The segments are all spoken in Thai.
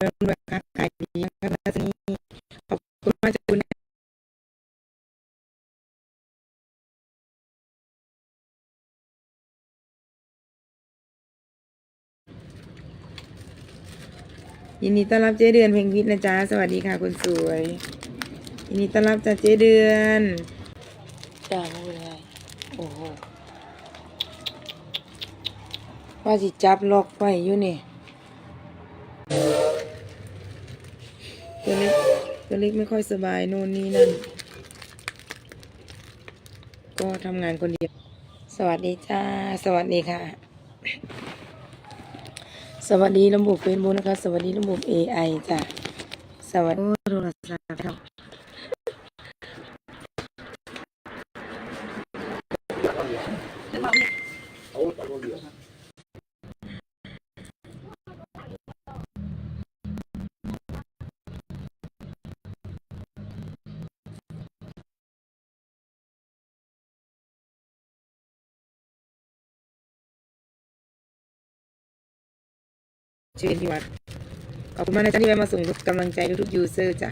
ด้วยค้าขายดีนะครับทัศนีขอบคุณมากจ้ะคุณยินดีต้อนรับเจ๊เดือนเพลงวิทย์นะจ๊ะสวัสดีค่ะคุณสวย ยินดีต้อนรับจ้ะเจ๊เดือนจ้าไม่เป็นไรโอ้โหว่าสิจับล็อกไว้อยู่นี่ ตัวเล็กตัวเล็กไม่ค่อยสบายโน่นนี่นั่น ก็ทำงานคนเดียว สวัสดีจ้า สวัสดีค่ะ สวัสดีระบบเฟซบุ๊กนะคะ สวัสดีระบบเอไอจ้ะ สวัสดีโทรศัพท์ ชื่อที่วัดขอบคุณมากนะจ๊ะที่แวะมาส่งกำลังใจทุกๆยูเซอร์จ้ะ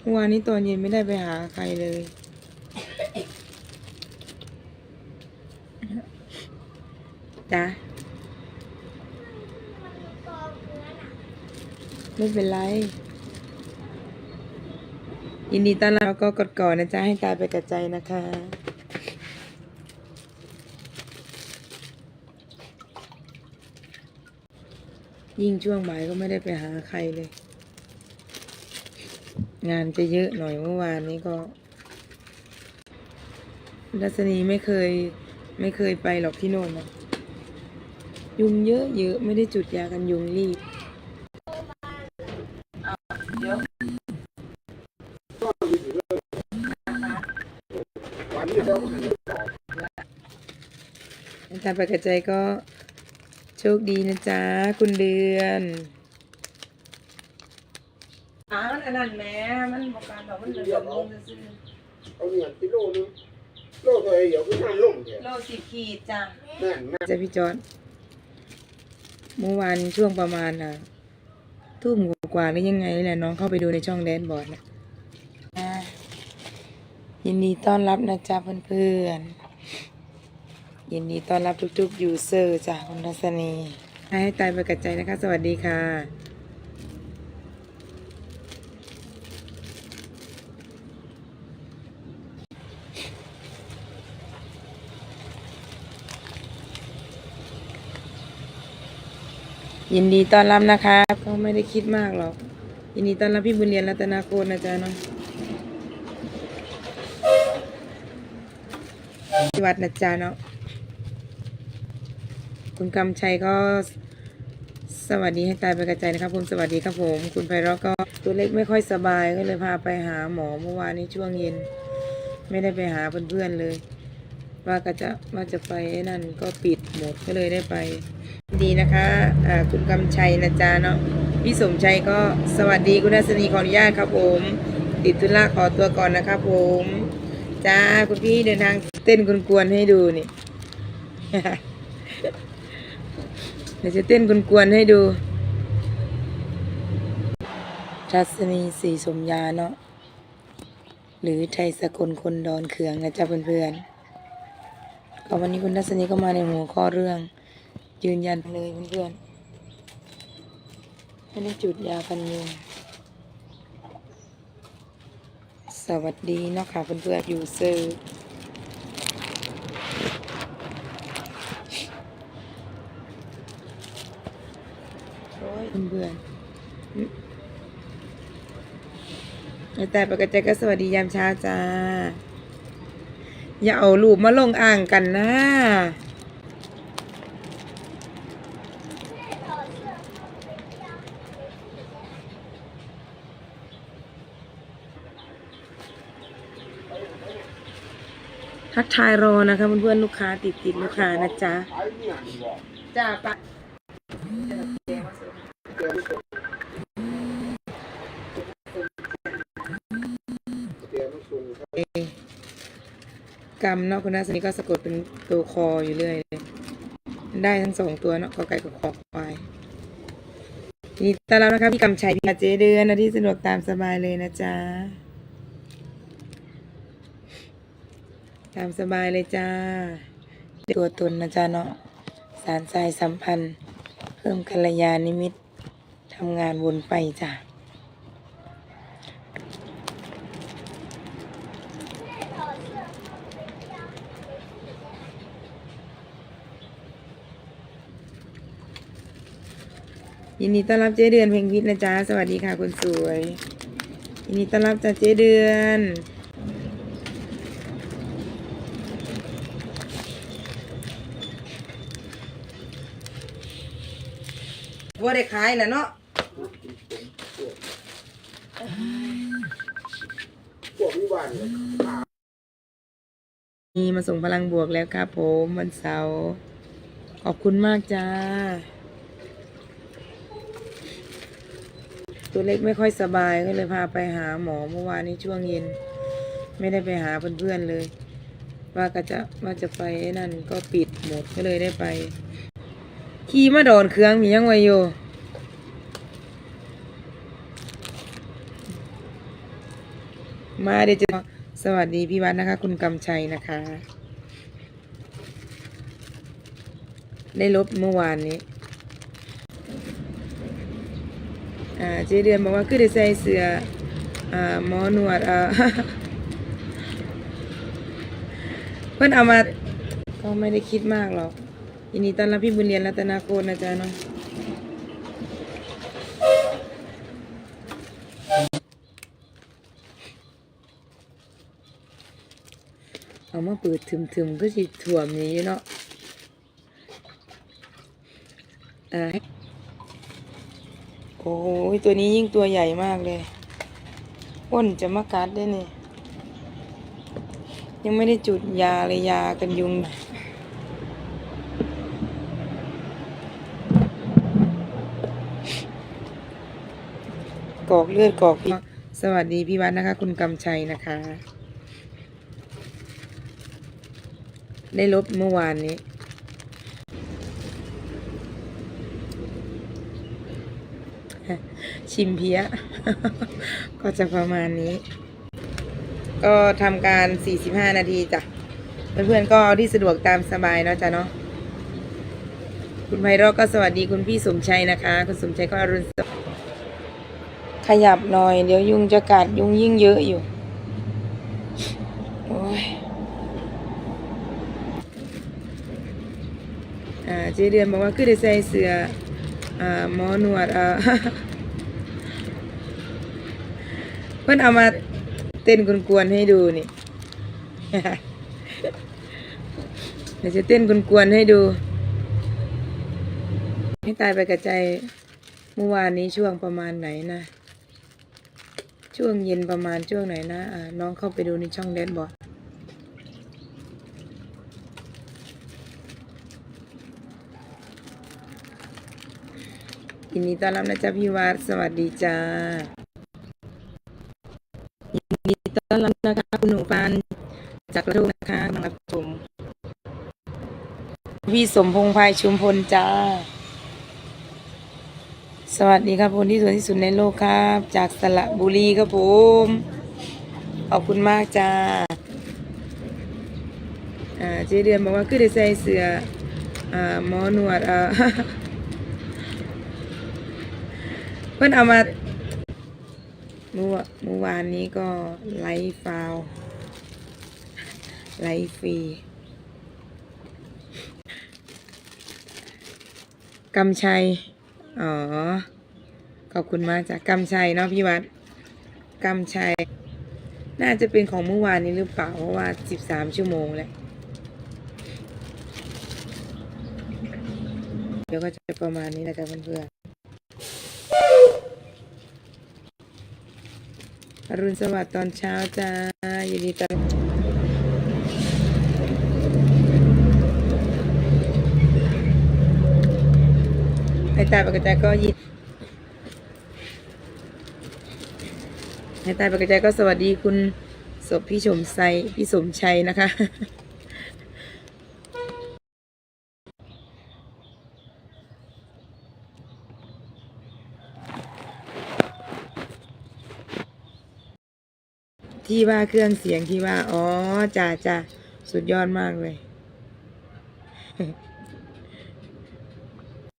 เมื่อวานนี้ตอนเย็นไม่ได้ไปหาใครเลย จ้ะ ไม่เป็นไร ยินดีต้อนรับแล้วก็กดก่อนนะจ๊ะ ให้ตายไปกับใจนะคะยิ่งช่วงบ่ายก็ไม่ได้ไปหาใครเลย งานจะเยอะหน่อยเมื่อวานนี้ก็รัศนีไม่เคย ไม่เคยไปหรอกที่โน่นนะยุงเยอะเยอะไม่ได้จุดยากันยุงรีบ อาจารย์ประกาศใจก็โชคดีนะจ๊ะ คุณเดือนอ้าวอันนั้นแม่มันบอกการบอกมันเหลือลงซื้อเอาเงินกิโลนึงโลเท่าไหร่เดี๋ยวก็ทานลงเถอะโลสิบขีดจ้ะแม่นแม่นจะพี่จอนเมื่อวานช่วงประมาณน่ะทุ่มกว่าๆหรือยังไงนี่แหละน้องเข้าไปดูในช่องแดนบอร์ดนะอ่า ยินดีต้อนรับนะจ๊ะเพื่อนๆยินดีต้อนรับทุกๆยูเซอร์จากคุณทัศนีให้ตายไปกับใจนะคะ สวัสดีค่ะ ยินดีต้อนรับนะคะก็ไม่ได้คิดมากหรอก ยินดีต้อนรับพี่บุญเรียนรัตนาโคนนะจ๊ะเนาะ ที่วัดนะจ๊ะเนาะคุณกำชัยก็สวัสดีให้ตายไปกระจายนะครับผมสวัสดีครับผม คุณไพเราะก็ตัวเล็กไม่ค่อยสบายก็เลยพาไปหาหมอเมื่อวานนี้ช่วงเย็น ไม่ได้ไปหาเพื่อนๆเลย ว่าก็จะว่าจะไปไอ้นั่นก็ปิดหมดก็เลยได้ไป ดีนะคะอ่าคุณกำชัยนะจ๊ะเนาะพี่สมชัยก็สวัสดีคุณทัศนีขออนุญาตครับผม ติดธุระขอตัวก่อนนะครับผมจ้าคุณพี่เดินทาง เต้นกวนๆให้ดูนี่ เดี๋ยวจะเต้นกวนๆให้ดูทัศนีสีสมยาเนาะหรือไทยสกลคนดอนเขืองนะจ๊ะเพื่อนๆก็วันนี้คุณทัศนีก็มาในหัวข้อเรื่อง ยืนยันเลยเพื่อนๆไม่ได้จุดยากันยุงสวัสดีเนาะค่ะเพื่อนๆอยูเซอร์โอ้ย เพื่อนๆแต่ปกติก็สวัสดียามเช้าจ้า อย่าเอารูปมาลงอ่างกันนะทักทายรอนะคะเพื่อนๆลูกค้าติดติดๆลูกค้านะจ๊ะขาจ้าปะ กรรมเนาะคุณนาสนีก็สะกดเป็นตัวคออยู่เรื่อยเลยได้ทั้งสองตัวเนาะกอไก่กับคอควายนี่ตอนรับนะคะพี่กำชัยพี่เจเดือนนะที่สะดวกตามสบายเลยนะจ๊ะตามสบายเลยจ้าตัวตนนะจ๊ะเนาะสารสายสัมพันธ์ เพิ่มกัลยาณิมิตทำงานวนไปจ้ะ ยินดีต้อนรับเจ๊เดือนเพลงพิษนะจ๊ะสวัสดีค่ะคนสวย ยินดีต้อนรับจ้ะเจ๊เดือนว่าได้ขายแล้วเนาะพวกวิวานเนี่ยมีมาส่งพลังบวกแล้วครับผมวันเสาร์ขอบคุณมากจ้า ตัวเล็กไม่ค่อยสบายก็เลยพาไปหาหมอเมื่อวานนี้ช่วงเย็น ไม่ได้ไปหาเพื่อนๆเลย ว่าก็จะว่าจะไปนั่นก็ปิดหมดก็เลยได้ไป ขี่มาโดนเครื่องมียังไงอยู่มาเดี๋ยวจะสวัสดีพี่วัดนะคะ คุณกำชัยนะคะ ได้ลบเมื่อวานนี้ อ่าเจเดือนบอกว่าคือได้ใส่เสื้ออ่าหมอหนวดอ่าเพื่อนเอามาก็ไม่ได้คิดมากหรอกยินดีต้อนรับพี่บุญเรียนรัตนาโกนนะจ๊ะเนาะเอามาเปิดถึมๆก็สิถ่วมนี้เนาะอ่า โอ้ยตัวนี้ยิ่งตัวใหญ่มากเลยอ้นจะมากัดได้เนี่ยังไม่ได้จุดยาเลยยากันยุง กอกเลือดกอกพี่สวัสดีพี่วัดนะคะ คุณกำชัยนะคะ ได้ลบเมื่อวานนี้ ชิมเพี้ย ก็จะประมาณนี้ ก็ทำการ 45 นาทีจ้ะ เพื่อนๆก็เอาที่สะดวกตามสบายเนาะจ้ะเนาะคุณไพเราะก็สวัสดีคุณพี่สมชัยนะคะ คุณสมชัยก็อรุณสวัสดิ์ขยับหน่อย เดี๋ยวยุงจะกัดยุงยิ่งเยอะอยู่โอ้ยอ่าเจเดือนบอกว่าคือได้ใส่เสื้ออ่าหมอหนวดอ่า เพื่อนเอามาเต้นกวนๆให้ดูนี่ เดี๋ยวจะเต้นกวนๆให้ดู ให้ตายไปกระจายเมื่อวานนี้ช่วงประมาณไหนนะ ช่วงเย็นประมาณช่วงไหนนะอ่าน้องเข้าไปดูในช่องแดนบอร์ดยินดีต้อนรับนะจ๊ะพี่วัดสวัสดีจ้า ต้อนรับนะคะคุณหนูปานจากกระทู้นะคะมารับชมพี่สมพงษ์ภายชุมพลจ้า สวัสดีครับคนที่สวยที่สุดในโลกครับ จากสระบุรีครับผมขอบคุณมากจ้าเจเดือนบอกว่าคือได้ใส่เสื้ออ่าหมอหนวดเพื่อนเอามา เมื่อเมื่อวานนี้ก็ไลฟ์ฟาวไลฟ์ฟรีกำชัย อ๋อ ขอบคุณมากจ้ะกำชัยเนาะพี่วัดกำชัย น่าจะเป็นของเมื่อวานนี้หรือเปล่า เพราะว่าสิบสามชั่วโมงแล้ว เดี๋ยวก็จะประมาณนี้นะจ๊ะเพื่อนๆ อรุณสวัสดิ์ตอนเช้าจ้ายินดีต้อนรับให้ตาปกติก็ยินให้ตาปกติก็สวัสดีคุณศพพี่ชมไซพี่สมชัยนะคะ ที่ว่าเครื่องเสียงที่ว่า อ๋อจ้าจ้าสุดยอดมากเลย